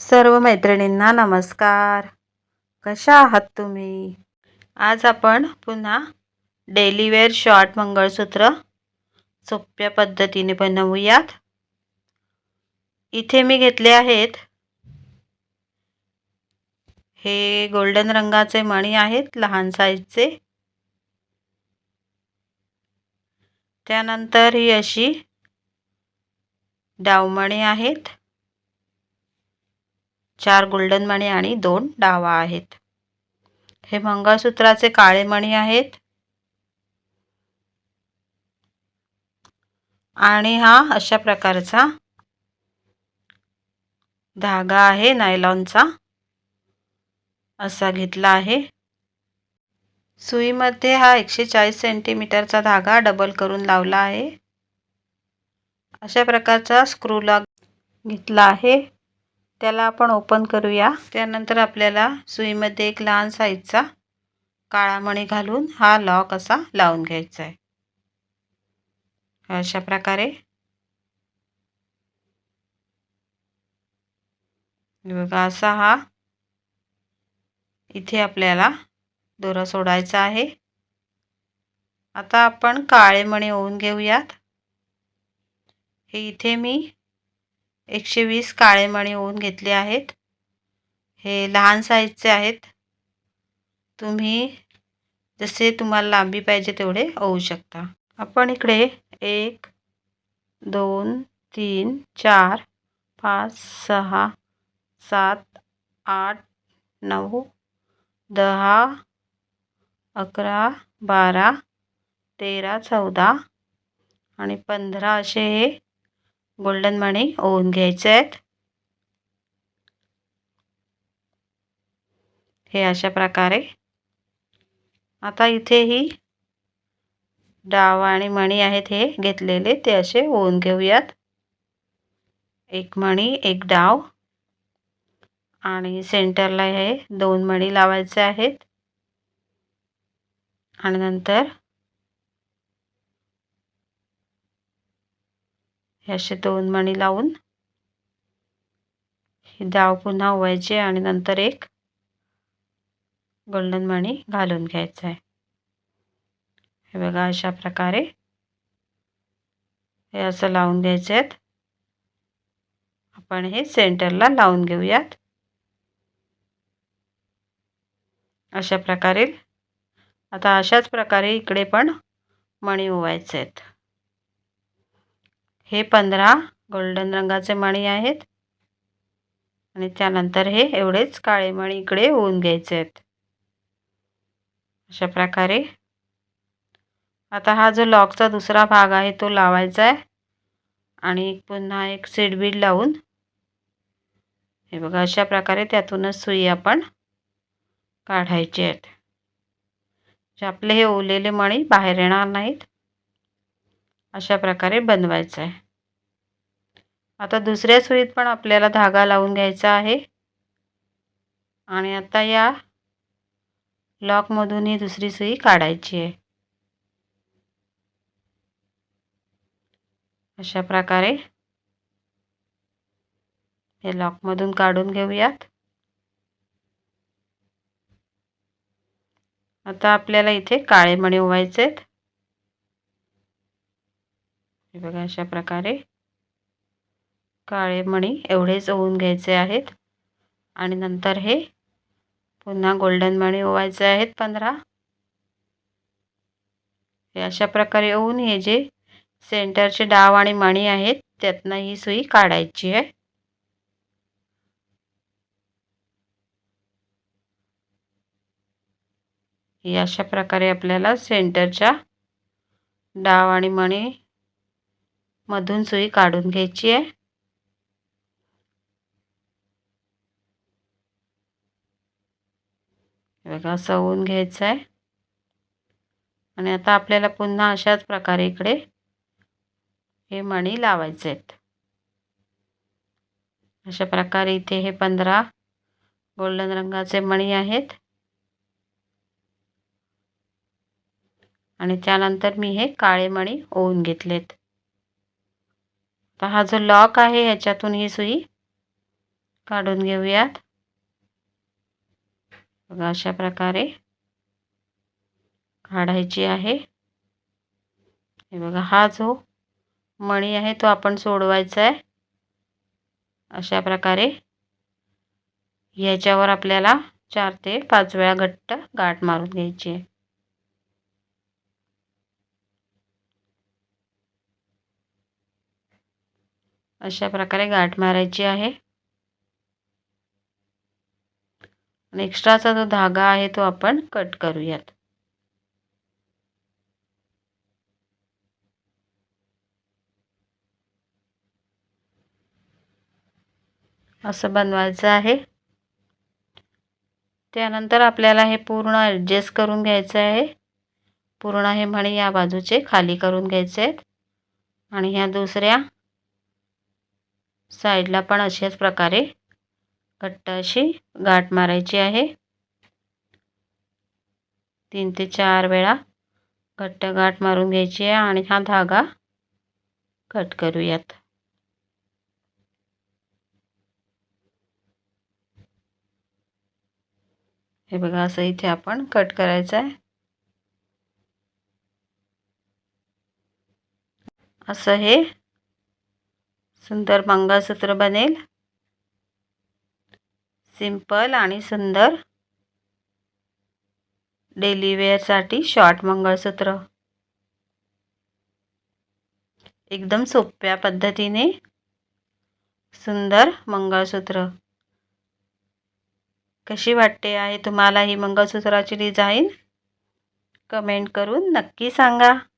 सर्व मैत्रिणींना नमस्कार. कशा आहात तुम्ही? आज आपण पुन्हा डेलीवेअर शॉर्ट मंगळसूत्र सोप्या पद्धतीने बनवूयात. इथे मी घेतले आहेत हे गोल्डन रंगाचे मणी आहेत लहान साईजचे. त्यानंतर ही अशी डावमणी आहेत. चार गोल्डन मणी आणि दोन डावा आहेत. हे मंगळसूत्राचे काळे मणी आहेत. आणि हा अशा प्रकारचा धागा आहे नायलॉनचा. असा घेतला आहे. सुईमध्ये हा एकशे चाळीस सेंटीमीटरचा धागा डबल करून लावला आहे. अशा प्रकारचा स्क्रू लॉक घेतला आहे. त्याला आपण ओपन करूया. त्यानंतर आपल्याला सुईमध्ये एक लहान साईजचा काळा मणी घालून हा लॉक असा लावून घ्यायचा आहे. अशा प्रकारे. बघा असा हा इथे आपल्याला दोरा सोडायचा आहे. आता आपण काळे मणी होऊन घेऊयात. हे इथे मी एकशे वीस काळे मणी होऊन घेतले आहेत. हे लहान साईजचे आहेत. तुम्ही जसे तुम्हाला लांबी पाहिजे तेवढे होऊ शकता. आपण इकडे एक दोन तीन चार पाच सहा सात आठ नऊ दहा अकरा बारा तेरा चौदा आणि पंधरा असे हे गोल्डन मणी ओवून घ्यायचे आहेत. हे अशा प्रकारे. आता इथे ही डाव आणि मणी आहेत हे घेतलेले. ते असे ओवून घेऊयात. एक मणी एक डाव. आणि सेंटरला हे दोन मणी लावायचे आहेत. आणि नंतर हे असे दोन मणी लावून ही डाव पुन्हा ओवायचे आणि नंतर एक गोल्डन मणी घालून घ्यायचा आहे. हे बघा अशा प्रकारे हे असं लावून घ्यायचे आहेत. आपण हे सेंटरला लावून घेऊयात. अशा प्रकारे आता अशाच प्रकारे इकडे पण मणी ओवायचे आहेत. हे पंधरा गोल्डन रंगाचे मणी आहेत. आणि त्यानंतर हे एवढेच काळे मणी इकडे होऊन घ्यायचे आहेत. अशा प्रकारे. आता हा जो लॉकचा दुसरा भाग आहे तो लावायचा आहे. आणि पुन्हा एक सीड बीड लावून. हे बघा अशा प्रकारे त्यातूनच सुई आपण काढायची आहेत. जे आपले हे ओलेले मणी बाहेर येणार नाहीत. अशा प्रकारे बनवायचं आहे आता दुसऱ्या सुईत पण आपल्याला धागा लावून घ्यायचा आहे. आणि आता या लॉकमधून ही दुसरी सुई काढायची आहे. अशा प्रकारे हे लॉकमधून काढून घेऊयात. आता आपल्याला इथे काळे मणी उवायचे आहेत हे बघा अशा प्रकारे काळे मणी एवढेच ओवून घ्यायचे आहेत. आणि नंतर हे पुन्हा गोल्डन मणी ओवायचे आहेत पंधरा. हे अशा प्रकारे ओवून हे जे सेंटरचे डाव आणि मणी आहेत त्यातनं ही सुई काढायची आहे. ही अशा प्रकारे आपल्याला सेंटरच्या डाव आणि मणी मधून सुई काढून घ्यायची आहे. बघा असं होऊन घ्यायचं आहे. आणि आता आपल्याला पुन्हा अशाच प्रकारे इकडे हे मणी लावायचे आहेत. अशा प्रकारे इथे हे पंधरा गोल्डन रंगाचे मणी आहेत. आणि त्यानंतर मी हे काळे मणी ओवून घेतलेत. आता हा जो लॉक आहे ह्याच्यातून ही सुई काढून घेऊयात. बघा अशा प्रकारे काढायची आहे. हे बघा हा जो मणी आहे तो आपण सोडवायचा आहे. अशा प्रकारे ह्याच्यावर आपल्याला चार ते पाच वेळा घट्ट गाठ मारून घ्यायची आहे. अशा प्रकारे गाठ मारायची आहे. आणि एक्स्ट्राचा जो धागा आहे तो आपण कट करूयात. असं बनवायचं आहे. त्यानंतर आपल्याला हे पूर्ण ॲडजस्ट करून घ्यायचं आहे. पूर्ण हे म्हणे या बाजूचे खाली करून घ्यायचे आहेत. आणि ह्या दुसऱ्या साईडला पण अशाच प्रकारे घट्ट अशी गाठ मारायची आहे. तीन ते चार वेळा घट्ट गाठ मारून घ्यायची आहे आणि हा धागा कट करूयात. हे बघा असं इथे आपण कट करायचं आहे. असं हे सुंदर मंगळसूत्र बनेल. सिंपल आणि सुंदर. डेली वेअरसाठी शॉर्ट मंगळसूत्र. एकदम सोप्या पद्धतीने सुंदर मंगळसूत्र. कशी वाटते आहे तुम्हाला ही मंगळसूत्राची डिझाईन कमेंट करून नक्की सांगा.